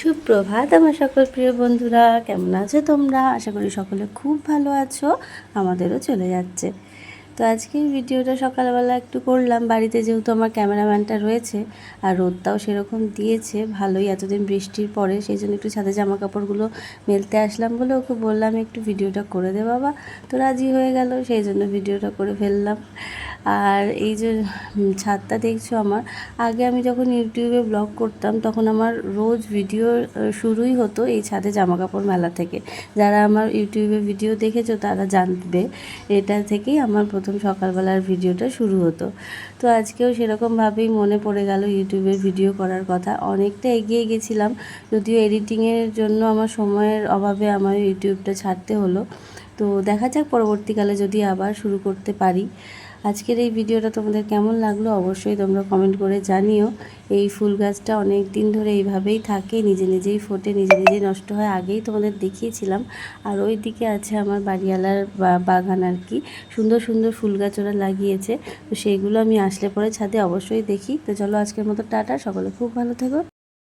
সুপ্রভাত আমার সকল প্রিয় বন্ধুরা, কেমন আছো তোমরা? আশা করি সকলে খুব ভালো আছো, আমাদেরও চলে যাচ্ছে। তো আজকের ভিডিওটা সকালবেলা একটু করলাম, বাড়িতে যেহেতু আমার ক্যামেরাম্যানটা রয়েছে আর রোদটাও সেরকম দিয়েছে, ভালোই এতদিন বৃষ্টির পরে, সেই জন্য একটু ছাদে জামা কাপড়গুলো মেলতে আসলাম বলে ওকে বললাম, একটু ভিডিওটা করে দে বাবা। তো রাজি হয়ে গেল, সেই জন্য ভিডিওটা করে ফেললাম। আর এই যে ছাদটা দেখছ আমার, আগে আমি যখন ইউটিউবে ব্লগ করতাম তখন আমার রোজ ভিডিও শুরুই হতো এই ছাদে জামা কাপড় মেলা থেকে। যারা আমার ইউটিউবে ভিডিও দেখেছ তারা জানবে, এটা থেকেই আমার প্রথম সকালবেলার ভিডিওটা শুরু হতো। তো আজকেও সেরকমভাবেই মনে পড়ে গেল ইউটিউবের ভিডিও করার কথা। অনেকটা এগিয়ে গেছিলাম, যদিও এডিটিংয়ের জন্য আমার সময়ের অভাবে আমার ইউটিউবটা ছাড়তে হলো। তো দেখা যাক পরবর্তীকালে যদি আবার শুরু করতে পারি। আজকের এই ভিডিওটা তোমাদের কেমন লাগল অবশ্যই তোমরা কমেন্ট করে জানিও। এই ফুল গাছটা অনেক দিন ধরে এইভাবেই থাকে, নিজে নিজেই ফোটে, নিজে নিজেই নষ্ট হয়, আগেই তোমাদের দেখিয়েছিলাম। আর ওই দিকে আছে আমার বাড়িওয়ালার বাগান আর কি। সুন্দর সুন্দর ফুল গাছ ওরা লাগিয়েছে। তো সেইগুলো আমি আসলে পরে ছাদে অবশ্যই দেখি। তো চলো আজকের মতো টাটা, সকলে খুব ভালো থেকো।